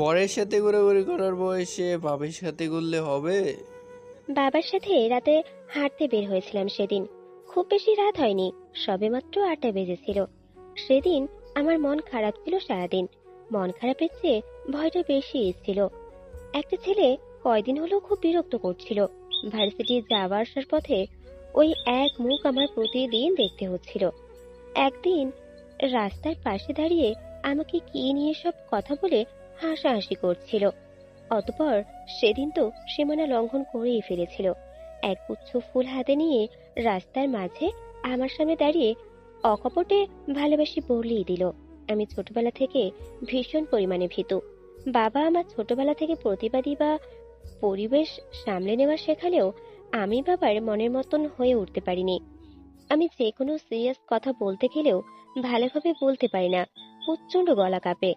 পরের সাথে ঘোরাঘুরি করার বয়সে বাবির সাথে ঘুরলে হবে? বাবার সাথে রাতে হাঁটতে বের হয়েছিলাম সেদিন। খুব বেশি রাত হয়নি সবেমাত্র আটটা বেজেছিল। সেদিন আমার মন খারাপ ছিল সারাদিন। মন খারাপের চেয়ে ভয়টা বেশি ছিল। একটা ছেলে কয়দিন হলো খুব বিরক্ত করছিল। ভার্সিটি যাওয়া আসার পথে ওই এক মুখ আমার প্রতিদিন দেখতে হচ্ছিল। একদিন রাস্তার পাশে দাঁড়িয়ে আমাকে কি নিয়ে সব কথা বলে হাসাহাসি করছিল। অতপর সেদিন তো সীমানা লঙ্ঘন করেই ফেলেছিল। এক গুচ্ছ ফুল হাতে নিয়ে রাস্তার মাঝে আমার সামনে দাঁড়িয়ে অকপটে ভালোবাসি বলেই দিল। আমি ছোটবেলা থেকে ভীষণ পরিমাণে ভীতু। বাবা আমার ছোটবেলা থেকে প্রতিবাদী বা পরিবেশ সামলে নেওয়া শেখালেও আমি বাবার মনের মতন হয়ে উঠতে পারিনি। আমি যে কোনো সিরিয়াস কথা বলতে গেলেও ভালোভাবে বলতে পারি না। প্রচণ্ড গলা কাঁপে।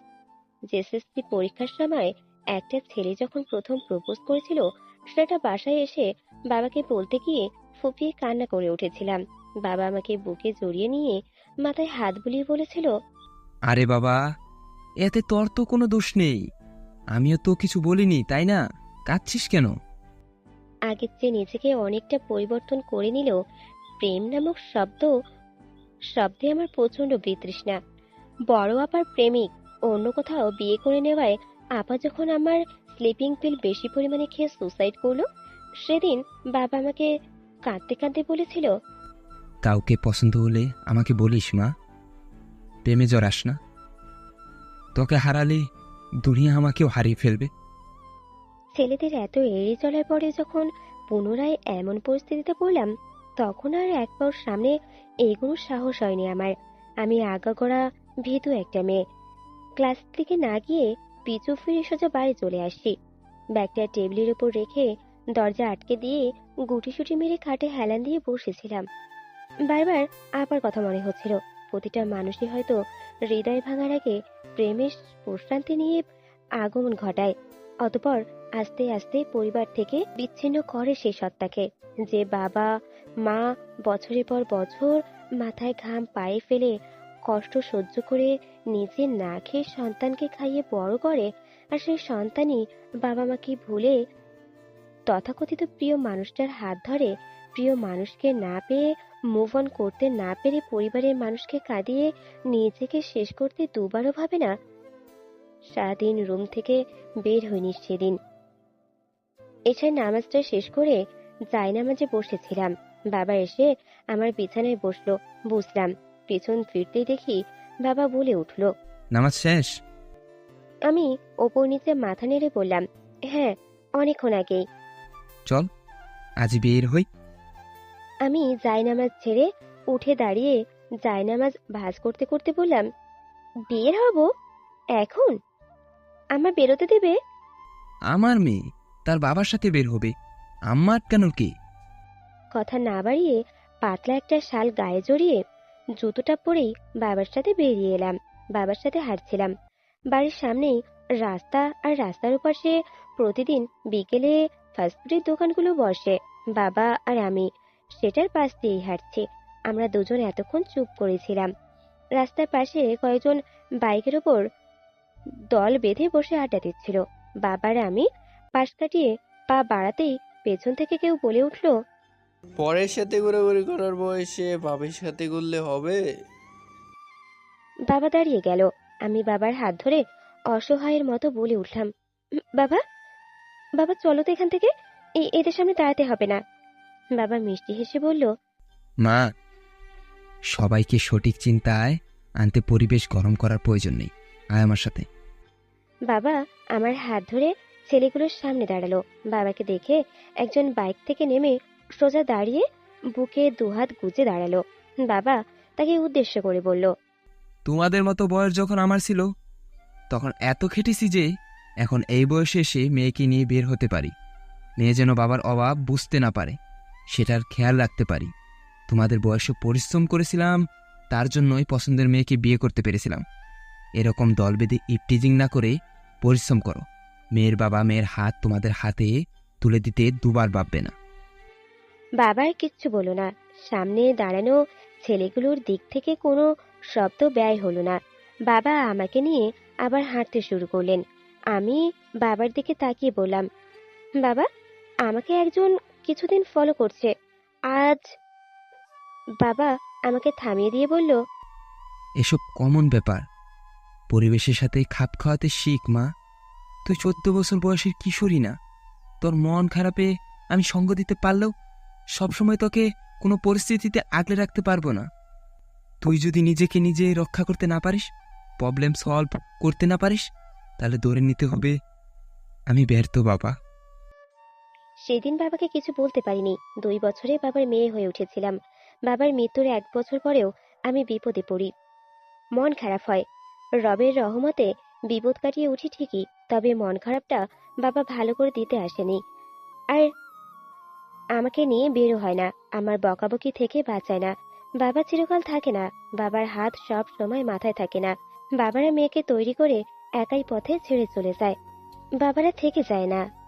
জেসএসসি পরীক্ষার সময় একটা ছেলে যখন প্রথম প্রপোজ করেছিল সেটা বাসায় এসে বাবাকে বলতে গিয়ে ফুপিয়ে কান্না করে উঠেছিলাম। বাবা আমাকে বুকে জড়িয়ে নিয়ে মাথায় হাত বুলিয়ে বলেছিল আরে বাবা এতে তোর তো কোনো দোষ নেই। আমিও তো কিছু বলিনি তাই না? কাঁদছিস কেন? আগের চেয়ে নিজেকে অনেকটা পরিবর্তন করে নিলেও প্রেম নামক শব্দ শব্দে আমার প্রচণ্ড বিতৃষ্ণা। বড় আপার প্রেমিক অন্য কোথাও বিয়ে করে নেওয়ায় আপা যখন আমার স্লিপিং পিল বেশি পরিমাণে খেয়ে সুসাইড করল সেদিন বাবা আমাকে কাঁদতে কাঁদতে বলেছিল কাউকে পছন্দ হলে আমাকে বলিস মা। প্রেমে জড়াস না। তোকে হারালে দুনিয়া আমাকেও হারিয়ে ফেলবে। ছেলেদের এত এড়িয়ে চলার পরে যখন পুনরায় এমন পরিস্থিতিতে পড়লাম তখন আর একবার সামনে এগোনোর সাহস হয়নি আমার। আমি আগাগোড়া ভীতু একটা মেয়ে। ক্লাস থেকে না গিয়ে পিছু ফিরে সোজা বাড়ি চলে আসি ব্যাগটা টেবিলের উপর রেখে দরজা আটকে দিয়ে গুটিসুটি মেরে খাটে হেলান দিয়ে বসেছিলাম। বারবার আপার কথা মনে হচ্ছিল। প্রতিটা মানুষই হয়তো হৃদয় ভাঙার আগে প্রেমের প্রশান্তি নিয়ে আগমন ঘটায়, অতপর আস্তে আস্তে পরিবার থেকে বিচ্ছিন্ন করে সেই সত্তাকে, যে বাবা, মা বছরের পর বছর মাথায় ঘাম পায়ে ফেলে কষ্ট সহ্য করে নিজে না খেয়ে সন্তানকে খাইয়ে বড় করে, আর সেই সন্তানই বাবা মাকে ভুলে তথাকথিত প্রিয় মানুষটার হাত ধরে, প্রিয় মানুষকে না পেয়ে মুভ অন করতে না পেরে পরিবারের মানুষকে কাঁদিয়ে নিজেকে শেষ করতে দুবারও ভাবে না। সারাদিন রুম থেকে বের হয়নি সেদিন। এছাড়া নামাজটা শেষ করে জায়নামাজে বসেছিলাম। বাবা এসে আমার বিছানায় বসল, বুঝলাম। পেছন ফিরতেই দেখি বাবা বলে উঠল নামাজ শেষ? আমি ওপর নিচে মাথা নেড়ে বললাম হ্যাঁ অনেকক্ষণ আগেই। চল আজ বের হই। আমি জায়নামাজ ছেড়ে উঠে দাঁড়িয়ে জায়নামাজ ভাজ করতে করতে বললাম বের হব? এখন? আমার বেরোতে দেবে? আমার মেয়ে তার বাবার সাথে বের হবে। আমার কেন কি? কথা না বাড়িয়ে পাতলা একটা শাল গায়ে জড়িয়ে জুতোটা পরেই বাবার সাথে বেরিয়ে এলাম, বাবার সাথে হাঁটছিলাম। বাড়ির সামনেই রাস্তা আর রাস্তার ওপাশে প্রতিদিন বিকেলে ফাস্টফুডের দোকানগুলো বসে, বাবা আর আমি। সেটার পাশ দিয়েই হাঁটছি। আমরা দুজন এতক্ষণ চুপ করেছিলাম। রাস্তার পাশে কয়েকজন বাইকের ওপর দল বেঁধে বসে আড্ডা দিচ্ছিল। বাবার আমি পাশ কাটিয়ে পা বাড়াতেই পেছন থেকে কেউ বলে উঠল পরের সাথে ঘোরাঘুরি করার বয়সে বাবির সাথে ঘুরলে হবে? বাবা দাঁড়িয়ে গেল। আমি বাবার হাত ধরে অসহায়ের মতো বলে উঠলাম বাবা? বাবা চলো তো এখান থেকে। এ- এদের সামনে দাঁড়াতে হবে না। বাবা মিষ্টি হেসে বলল মা সবাইকে সঠিক চিন্তায় আনতে পরিবেশ গরম করার প্রয়োজন নেই। আয় আমার সাথে। বাবা আমার হাত ধরে ছেলেগুলোর সামনে দাঁড়াল। বাবাকে দেখে একজন বাইক থেকে নেমে সোজা দাঁড়িয়ে বুকে দুহাত গুজে দাঁড়াল। বাবা তাকে উদ্দেশ্য করে বলল, তোমাদের মতো বয়স যখন আমার ছিল, তখন এত খেটেছি যে এখন এই বয়সে এসে মেয়েকে নিয়ে বের হতে পারি। মেয়ে যেন বাবার অভাব বুঝতে না পারে, সেটার খেয়াল রাখতে পারি। তোমাদের বয়সে পরিশ্রম করেছিলাম, তার জন্যই পছন্দের মেয়েকে বিয়ে করতে পেরেছিলাম। এরকম দল বেঁধে ইপটিজিং না করে পরিশ্রম করো। মেয়ের বাবা মেয়ের হাত তোমাদের হাতে তুলে দিতে দুবার ভাববে না। বাবার কিচ্ছু বলো না। সামনে দাঁড়ানো ছেলেগুলোর দিক থেকে কোনো শব্দ ব্যয় হলো না। বাবা আমাকে নিয়ে আবার হাঁটতে শুরু করলেন। আমি বাবার দিকে তাকিয়ে বললাম, বাবা, আমাকে একজন কিছুদিন ফলো করছে। আজ বাবা আমাকে থামিয়ে দিয়ে বলল, এসব কমন ব্যাপার। পরিবেশের সাথে খাপ খাওয়াতে শিখ, মা। তুই চোদ্দ বছর বয়সের কিশোরী না। তোর মন খারাপে আমি সঙ্গ দিতে পারলেও সবসময় তোকে কোনো পরিস্থিতিতে আগলে রাখতে পারব না। তুই যদি নিজেকে নিজে রক্ষা করতে না পারিস প্রবলেম সলভ করতে না পারিস, তাহলে ধরে নিতে হবে, আমি ব্যর্থ বাবা। সেদিন বাবাকে কিছু বলতে পারিনি। দুই বছরে বাবার মেয়ে হয়ে উঠেছিলাম। বাবার মৃত্যুর এক বছর পরেও আমি বিপদে পড়ি। মন খারাপ হয়। রবের রহমতে বিপদ কাটিয়ে উঠি ঠিকই, তবে মন খারাপটা বাবা ভালো করে দিতে আসেনি। আর আমাকে নিয়ে বের হয় না, আমার বকাবকি থেকে বাঁচায় না। বাবা চিরকাল থাকে না, বাবার হাত সব সময় মাথায় থাকে না। বাবারা মেয়েকে তৈরি করে একাই পথে ছেড়ে চলে যায়। বাবারা থেকে যায় না।